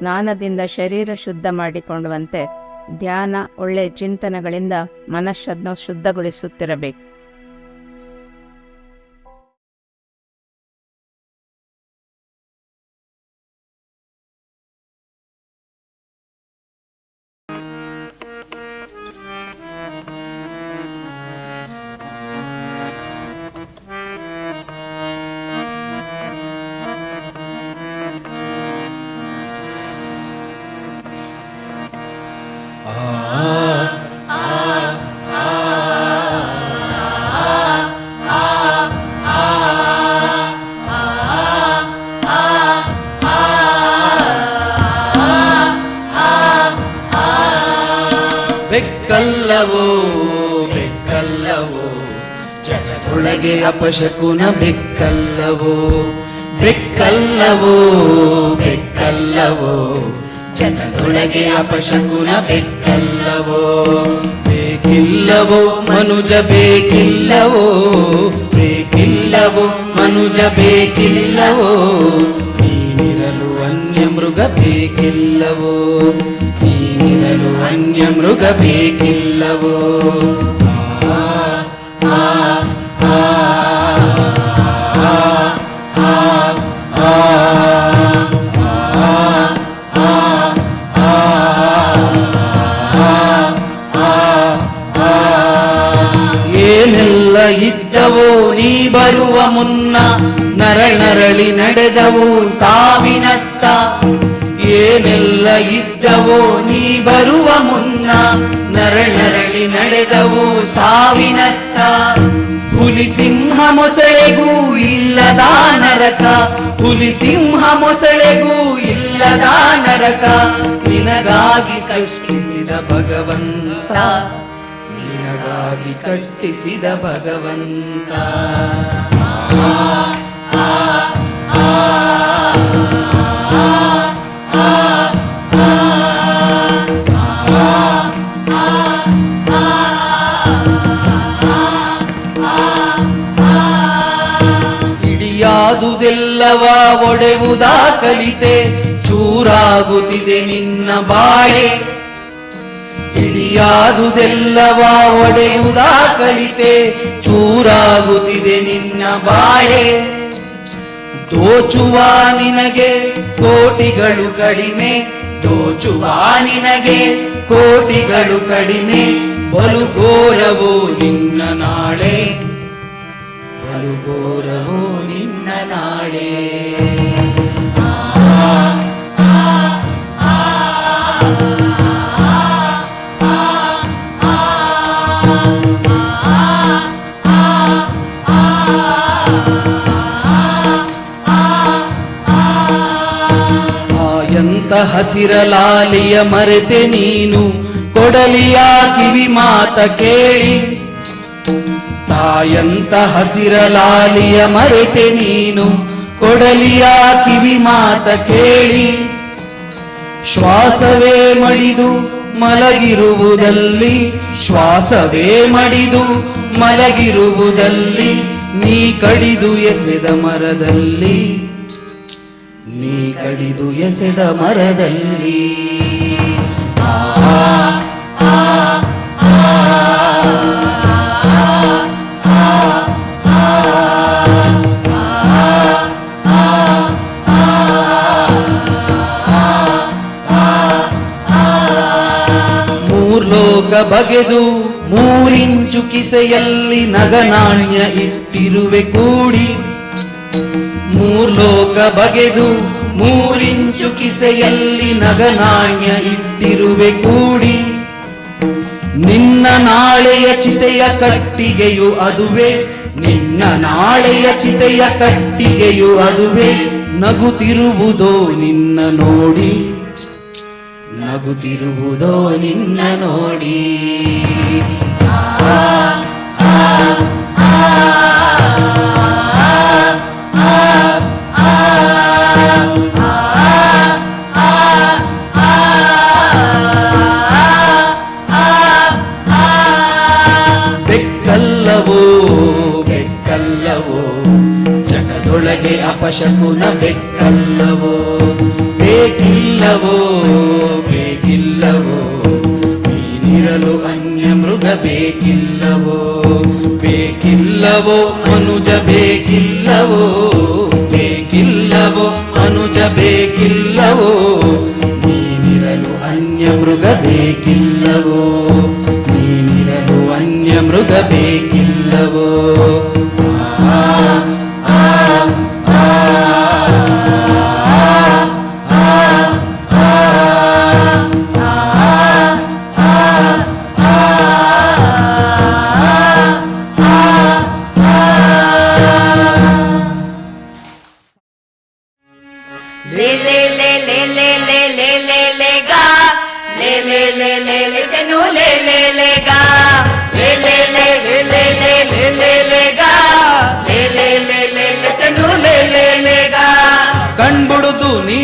ಸ್ನಾನದಿಂದ ಶರೀರ ಶುದ್ಧ ಮಾಡಿಕೊಳ್ಳುವಂತೆ ಧ್ಯಾನ ಒಳ್ಳೆಯ ಚಿಂತನೆಗಳಿಂದ ಮನಸ್ಸನ್ನು ಶುದ್ಧಗೊಳಿಸುತ್ತಿರಬೇಕು ಬೆಕ್ಕಲ್ಲವೋ ಬೆಕ್ಕಲ್ಲವೋ ಜಗದೊಳಗೆ ಅಪಶಕುನ ಬೆಕ್ಕಲ್ಲವೋ ಬೆಕ್ಕಲ್ಲವೋ ಬೆಕ್ಕಲ್ಲವೋ ಜಗದೊಳಗೆ ಅಪಶಕುನ ಬೆಕ್ಕಲ್ಲವೋ. ಬೇಕಿಲ್ಲವೋ ಮನುಜ, ಬೇಕಿಲ್ಲವೋ ಬೇಕಿಲ್ಲವೋ ಮನುಜ, ಬೇಕಿಲ್ಲವೋ, ನೀನಿರಲು ಅನ್ಯ ಮೃಗ ಬೇಕಿಲ್ಲವೋ. ನೀನಿರಲು ಅನ್ಯ ಮೃಗ ಬೇಕಿಲ್ಲವೋ ಆ, ಆ, ಆ, ಆ, ಆ, ಆ, ಏನೆಲ್ಲ ಇದ್ದವೋ ನೀ ಬರುವ ಮುನ್ನ ನರಳಿ ನಡೆದವು ಸಾವಿನತ್ತ ಏನೆಲ್ಲ ಇದ್ದವೋ ನೀ ಬರುವ ಮುನ್ನ ನರಳರಳಿ ನಡೆದವು ಸಾವಿನತ್ತ ಹುಲಿ ಸಿಂಹ ಮೊಸಳೆಗೂ ಇಲ್ಲದ ನರಕ ಹುಲಿ ಸಿಂಹ ಮೊಸಳೆಗೂ ಇಲ್ಲದ ನರಕ ನಿನಗಾಗಿ ಸೃಷ್ಟಿಸಿದ ಭಗವಂತ ನಿನಗಾಗಿ ಕಟ್ಟಿಸಿದ ಭಗವಂತ ಹಿಡಿಯಾದುದೆಲ್ಲವ ಒಡೆಯುವುದಾ ಕಲಿತೆ? ಚೂರಾಗುತ್ತಿದೆ ನಿನ್ನ ಬಾಳೆ. ಇಳಿಯಾದುದೆಲ್ಲವ ಒಡೆಯುವುದಾ ಕಲಿತೆ? ಚೂರಾಗುತ್ತಿದೆ ನಿನ್ನ ಬಾಳೆ. ದೋಚುವ ನಿನಗೆ ಕೋಟಿಗಳು ಕಡಿಮೆ. ದೋಚುವ ನಿನಗೆ ಕೋಟಿಗಳು ಕಡಿಮೆ. ಬಲು ಘೋರವೋ ನಿನ್ನ ನಾಳೆ. ಬಲು ಘೋರವೋ ನಿನ್ನ ಹಸಿರಲಾಲಿಯ ಮರೆತೆ ನೀನು ಕೊಡಲಿಯ ಕಿವಿ ಮಾತ ಕೇಳಿ. ತಾಯಂತ ಹಸಿರಲಾಲಿಯ ಮರೆತೆ ನೀನು ಕೊಡಲಿಯ ಕಿವಿ ಮಾತ ಕೇಳಿ, ಶ್ವಾಸವೇ ಮಡಿದು ಮಲಗಿರುವುದಲ್ಲಿ, ಶ್ವಾಸವೇ ಮಡಿದು ಮಲಗಿರುವುದಲ್ಲಿ, ನೀ ಕಡಿದು ಎಸೆದ ಮರದಲ್ಲಿ, ನೀ ಕಡಿದು ಎಸೆದ ಮರದಲ್ಲಿ. ಬಗೆದು ಮೂರಿಂಚು ಕಿಸೆಯಲ್ಲಿ ನಗನಾಣ್ಯ ಇಟ್ಟಿರುವೆ ಕೂಡಿ. ಮೂರ್ಲೋಕ ಬಗೆದು ಮೂರಿಂಚು ಕಿಸೆಯಲ್ಲಿ ನಗನಾಣ್ಯ ಇಟ್ಟಿರುವೆ ಕೂಡಿ. ನಿನ್ನ ನಾಳೆಯ ಚಿತೆಯ ಕಟ್ಟಿಗೆಯು ಅದುವೆ, ನಿನ್ನ ನಾಳೆಯ ಚಿತೆಯ ಕಟ್ಟಿಗೆಯು ಅದುವೆ, ನಗುತ್ತಿರುವುದೋ ನಿನ್ನ ನೋಡಿ. ನಗುತ್ತಿರುವುದೋ ನಿನ್ನ ನೋಡಿ. ಬೆಕ್ಕಲ್ಲವೋ ಬೆಕ್ಕಲ್ಲವೋ ಜಗದೊಳಗೆ ಅಪಶಕುನ ಬೆಕ್ಕಲ್ಲವೋ ಬೇಕಿಲ್ಲ ಬೇಕಿಲ್ಲವೋ ಬೇಕಿಲ್ಲವೋ. ಬೇಕಿಲ್ಲವೋ ಬೇಕಿಲ್ಲವೋ ಮನುಜ ಬೇಕಿಲ್ಲವೋ ಬೇಕಿಲ್ಲವೋ ಮನುಜ ಬೇಕಿಲ್ಲವೋ ನೀನಿರಲು ಅನ್ಯ ಮೃಗ ಬೇಕಿಲ್ಲವೋ ನೀನಿರಲು ಅನ್ಯ ಮೃಗ ಬೇಕಿಲ್ಲವೋ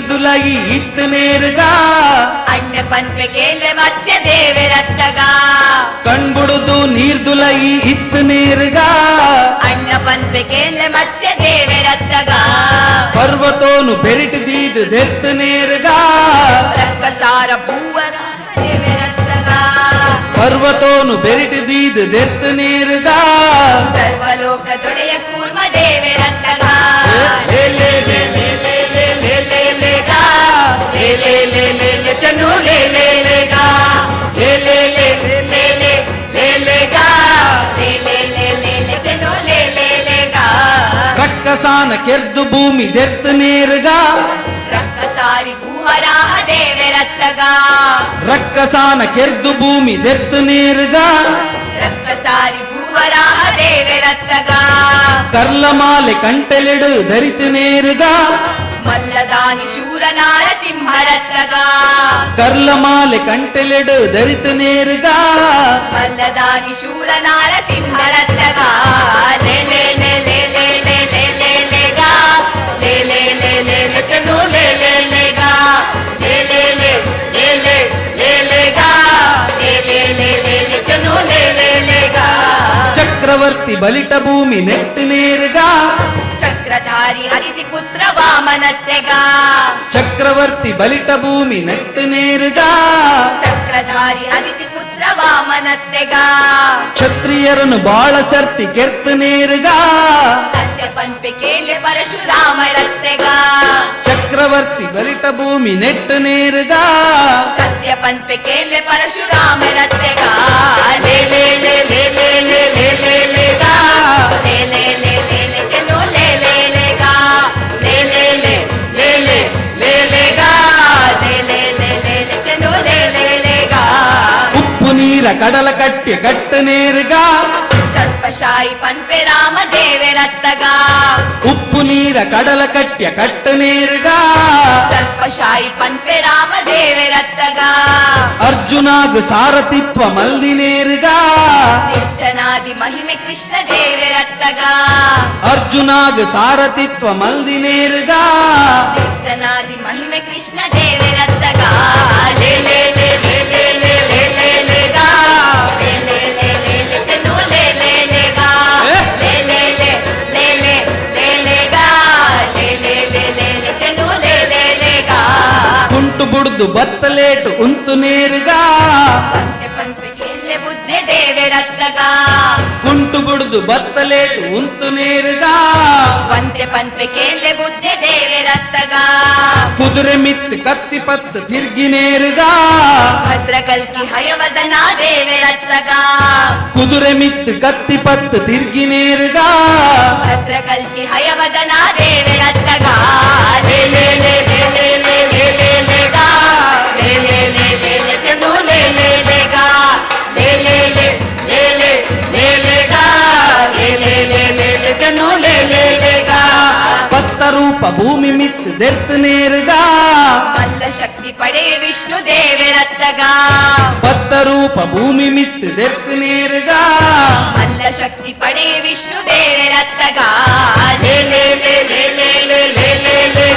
ಸಿದ್ಧುಲಗಿ ಇತ್ತನೇರುಗ ಅಣ್ಣ ಪನ್ಪೆಗೆಲ್ಲ ಮತ್ಸ್ಯ ದೇವರತ್ತಗ ಕಣ್ಬುಡುದು ನೀರ್ದುಲಗಿ ಇತ್ತನೇರುಗ ಅಣ್ಣ ಪನ್ಪೆಗೆಲ್ಲ ಮತ್ಸ್ಯ ದೇವರತ್ತಗ ಪರ್ವತೋನು ಬೆರಿಟು ದೀದು ದೆತ್ತನೇರುಗ ರಕ್ಕಸಾರ ಭೂವರ ದೇವರತ್ತಗ ಪರ್ವತೋನು ಬೆರಿಟು ದೀದು ದೆತ್ತನೇರುಗ ಸರ್ವಲೋಕ ಜೊಡೆಯ ಕೂರ್ಮ ದೇವರತ್ತಗ ಲೇ ಲೇ ಲೇ ಲೇ ले ले ले ले ले लेगा ले కెర్దు భూమి దెర్తు నేరుగా రక్కసారి కుహరాహ దేవెరత్తగా రక్కసాన కెర్దు భూమి దెర్తు నేరుగా రక్కసారి కంటెలెడు ధరితు నేరుగా మల్లదాని శూర నారసింహరత్తగా కర్లమాలి కంటెలెడు దరిత నేరుగా మల్లదాని శూర నారసింహరత్నగా చక్రవర్తి బలిట భూమి నెట్టి నెట్టినే గదారి అతిథి పుత్ర వామనత్యగా. చక్రవర్తి బలిట భూమి నట్టు నేరుగా. చక్రధారి అతిథి పుత్ర వామనత్యగా. క్షత్రియరును బాళ సర్తి కెర్తు నేరుగా. సత్య పంపికేలి పరశురామ రత్తెగా చక్రవర్తి బలిట భూమి నెట్టు నేరుగా. సత్య పంపికేలి పరశురామ రత్తెగా లే లే లే లే లే లే. కడల కట్టి కట్టనేరుగా సర్పశాయి పంపే రామదేవరత్తగా ఉప్పు నీర కడల కట్టి కట్య కట్టనేరుగా సర్పశాయి పంపే రామదేవరత్తగా అర్జునాగు సారథిత్వ మల్లి నేరుగా. నిర్జనాది మహిమ కృష్ణ దేవి రత్తగా. అర్జునాగు సారథిత్వ మల్లి నేరుగా. నిర్జనాది మహిమ కృష్ణ దేవి రత్తగా లే లే. ಒಂದು ಬತ್ತಲೇಟು ಉಂತು ನೀರುಗಾ ಕುಂಟು ಬುಡ್ದು ಬತ್ತಲೇಟು ಉಂತು ನೀರುಗಾ వంతె పంపె కేళ్ళె బుద్ధె దేవేరత్తగా కుదురె మిత్తు కత్తి పత్తు తిరిగి నేరుగా. భద్రకల్కి హయవదన దేవేరత్తగా కుదురె మిత్తు కత్తి పత్తు తిరిగి నేరుగా. భద్రకల్కి హయవదన దేవేరత్తగా భూమి మిత్ దెర్పు నేరుగా వల్ల శక్తి పడే విష్ణు దేవరత్తగా భక్త రూప భూమి మిత్ దెర్పు నేరుగా వల్ల శక్తి పడే విష్ణు దేవరత్తగా లే లే లే లే లే లే లే లే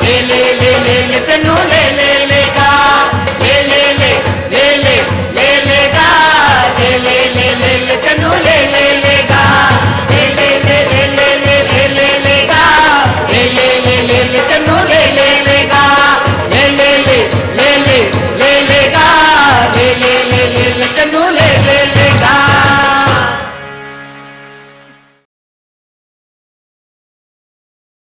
లే లే లే లే లే లే